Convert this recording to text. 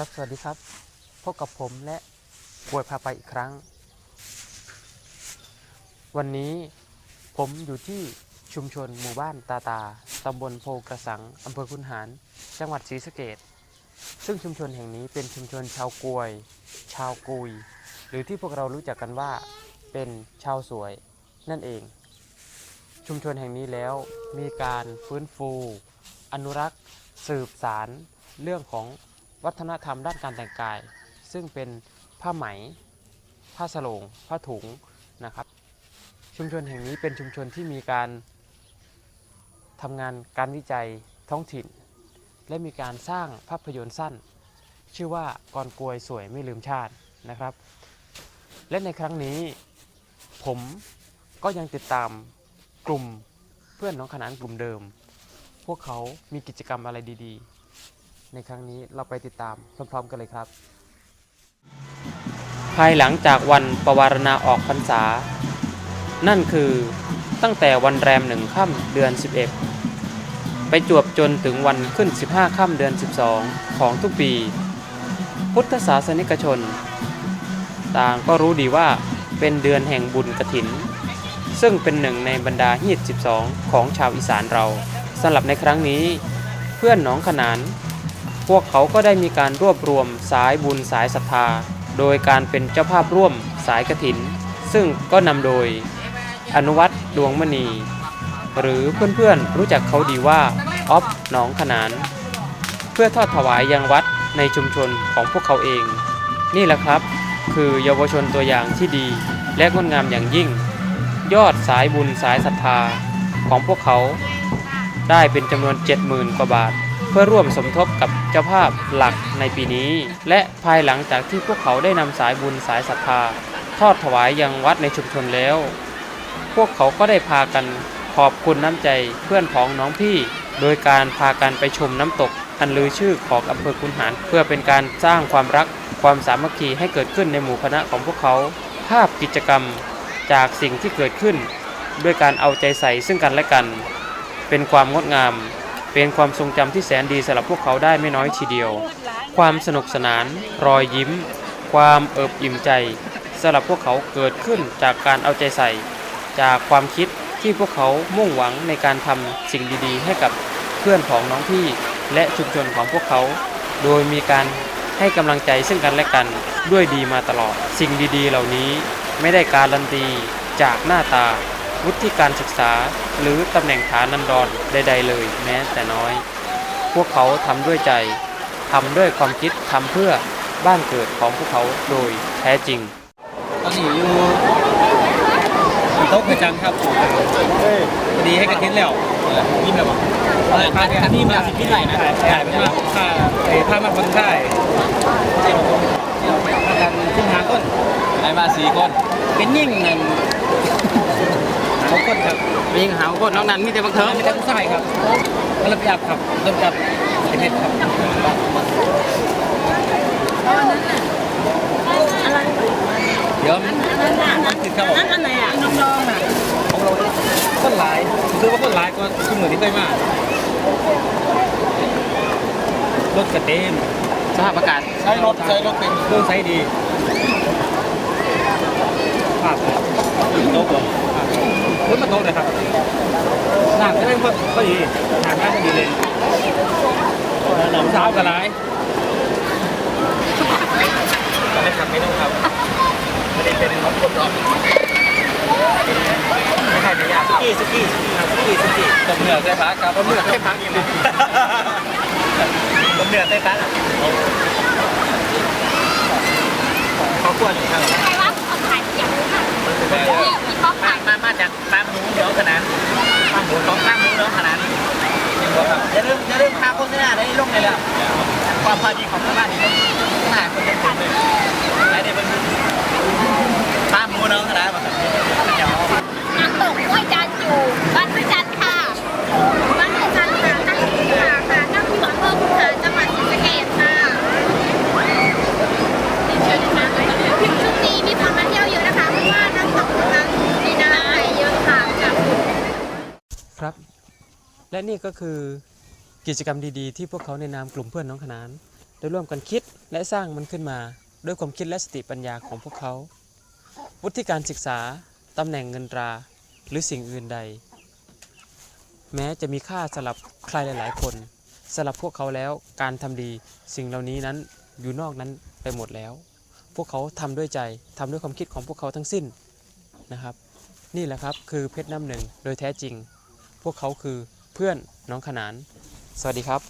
ครับสวัสดีครับพบกับผมและกวยพาไปอีกครั้ง วันนี้ผมอยู่ที่ชุมชนหมู่บ้านตาตาตำบลโพกระสังอำเภอคุนหาร จังหวัดศรีสะเกดซึ่งชุมชนแห่งนี้เป็นชุมชนชาวกวย ชาวกุย หรือที่พวกเรารู้จักกันว่าเป็นชาวสวยนั่นเอง ชุมชนแห่งนี้แล้วมีการฟื้นฟู อนุรักษ์ สืบสารเรื่องของ วัฒนธรรมด้านการแต่งกาย ซึ่งเป็นผ้าไหม ผ้าสลงผ้าถุงนะครับ ชุมชนแห่งนี้เป็นชุมชนที่มีการทำงานการวิจัยท้องถิ่น และมีการสร้างภาพยนตร์สั้น ชื่อว่ากรกวยสวยไม่ลืมชาตินะครับ และในครั้งนี้ผมก็ยังติดตามกลุ่มเพื่อนน้องขนานกลุ่มเดิม พวกเขามีกิจกรรมอะไรดี ๆ ในครั้งนี้เราไปติดตามพร้อมๆกันเลยครับ ภายหลังจากวันประวารณาออกพรรษา นั่นคือตั้งแต่วันแรมหนึ่งค่ำเดือน 11 ไปจวบจนถึงวันขึ้น 15 ค่ำเดือน 12 ของทุกปี พุทธศาสนิกชน ต่างก็รู้ดีว่าเป็นเดือนแห่งบุญกระถิน ซึ่งเป็นหนึ่งในบรรดาฮีด12 ของชาวอีสานเราสำหรับในครั้งนี้ เพื่อนหนองขนาน พวกเขาก็ได้มีการรวบรวมสายบุญสายศรัทธา โดยการเป็นเจ้าภาพร่วมสายกระถิน ซึ่งก็นำโดยอนุวัตรดวงมณี หรือเพื่อนๆรู้จักเขาดีว่าออฟหนองขนาน เพื่อทอดถวายยังวัดในชุมชนของพวกเขาเอง นี่แหละครับ คือเยาวชนตัวอย่างที่ดีและงดงามอย่างยิ่ง ยอดสายบุญสายศรัทธาของพวกเขาได้เป็นจำนวน 70,000 กว่าบาท พื่อร่วมสมทบกับเจ้าภาพหลักในปีนี้ และภายหลังจากที่พวกเขาได้นำสายบุญสายศรัทธา ทอดถวายยังวัดในชุมชนแล้ว พวกเขาก็ได้พากันขอบคุณน้ำใจเพื่อนพ้องน้องพี่ โดยการพากันไปชมน้ำตกอันลือชื่อของอำเภอคุนหาร เพื่อเป็นการสร้างความรักความสามัคคีให้เกิดขึ้นในหมู่คณะของพวกเขา ภาพกิจกรรมจากสิ่งที่เกิดขึ้น ด้วยการเอาใจใส่ซึ่งกันและกัน เป็นความงดงาม เป็นความทรงจำที่แสนดีสำหรับพวกเขาได้ไม่น้อยทีเดียว ความสนุกสนาน รอยยิ้ม ความเอิบอิ่มใจสำหรับพวกเขาเกิดขึ้นจากการเอาใจใส่ จากความคิดที่พวกเขามุ่งหวังในการทำสิ่งดีๆ ให้กับเพื่อนของน้องพี่และชุมชนของพวกเขา โดยมีการให้กำลังใจซึ่งกันและกันด้วยดีมาตลอด สิ่งดีๆ เหล่านี้ไม่ได้การันตีจากหน้าตา วุฒิการศึกษา หรือตำแหน่งฐานันดรใด ๆ เลย แม้แต่น้อย พวกเขาทำด้วยใจทำด้วยความคิดทำเพื่อบ้านเกิดของพวกเขาโดยแท้จริงตอนนี้อยู่โต๊ะกระจังครับพอดีให้กระทิ้นแล้วนี่แบบว่าอะไรพาเนี่ยนี่มาสิพี่ไหนนะใช่ไม่มาพาเอ้พามาคนไข้มากันขึ้นหาคนได้มาสี่คนเป็นยิ่งนั่น สองคนครับมีหาวคนน้องนั้นมีแต่บังเทิงไม่ได้ผู้ชายครับก็ระเบียบครับเริ่มจากเป็นเพชรครับเดี๋ยวมันมันคือเขาบอกนั่นอันไหนอะน้องรองอะของเราคนหลายคือว่าคนหลายก็คือเหมือนที่เคยมารถกระเต็มสภาพอากาศใช้รถใช้รถเต็มเครื่องใช้ดีภาพโต๊ะผม รถมาโตเลยครับหนักก็ได้ก็ก็ดีหนักมากก็ดีเลยหนังสาวกระไรไม่ทำไม่ต้องทำไม่ได้เป็นรถคนรอบไม่ใช่ไม่ยากสกี้สกี้สกี้สกี้ต้มเนื้อใส่พักครับต้มเนื้อใส่พักอีกเลยต้มเนื้อใส่พักเขาควรอยู่ครับ จากฟาร์มหมูเดี๋ยวขนาดฟาร์มหมูของฟาร์มหมูเดี๋ยวขนาดอย่าลืมอย่าลืมพาโฆษณาได้ลงเลยแล้วความพอดีของบ้านนี้หน้าคนเด่นเลยไหนเดียวมันฟาร์มหมูเนาะขนาดมาเดี๋ยว น้ำตกห้วยจันทร์อยู่บ้านห้วยจันทร์ค่ะบ้านห้วยจันทร์ค่ะตั้งอยู่ค่ะค่ะตั้งอยู่อำเภอขุนหารจังหวัดศรีสะเกษค่ะเชิญนะคะช่วงนี้มีคนมาเที่ยวเยอะนะคะเพราะว่าน้ำตกตรงนั้นมีน้ำไหลเยอะค่ะจาก ครับ และนี่ก็คือกิจกรรมดีๆ ที่พวกเขาในนามกลุ่มเพื่อนน้องขนานได้ร่วมกันคิดและสร้างมันขึ้นมา ด้วยความคิดและสติปัญญาของพวกเขา วุฒิการศึกษาตำแหน่งเงินตรา หรือสิ่งอื่นใด แม้จะมีค่าสำหรับใครหลาย ๆ คนสำหรับพวกเขาแล้วการทำดีสิ่งเหล่านี้นั้นอยู่นอกนั้นไปหมดแล้ว พวกเขาทำด้วยใจทำด้วยความคิดของพวกเขาทั้งสิ้นนะครับ นี่แหละครับคือเพชรน้ำหนึ่งโดยแท้จริง พวกเขาคือ เพื่อนน้องขนาน สวัสดีครับ